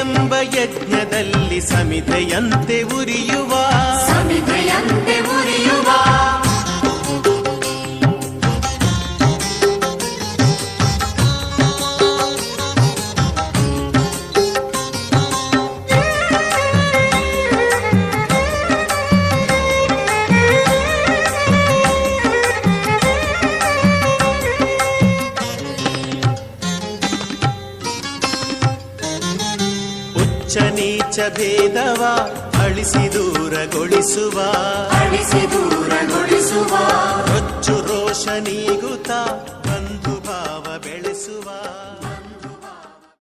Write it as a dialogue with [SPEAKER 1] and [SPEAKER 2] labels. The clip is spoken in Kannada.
[SPEAKER 1] ಸೇವೆಯೆಂಬ ಯಜ್ಞದಲ್ಲಿ ಸಮಿತೆಯಂತೆ ಉರಿಯುವ
[SPEAKER 2] ಸಮಿಧೆಯಂತೆ
[SPEAKER 1] ಉಚ್ಚ ನೀಚ ಭೇದವ ಅಳಿಸಿ ದೂರಗೊಳಿಸುವ.
[SPEAKER 2] ಅಳಿಸಿ ದೂರಗೊಳಿಸುವ.
[SPEAKER 1] ರೊಚ್ಚು ರೋಷ ನೀಗುತ್ತ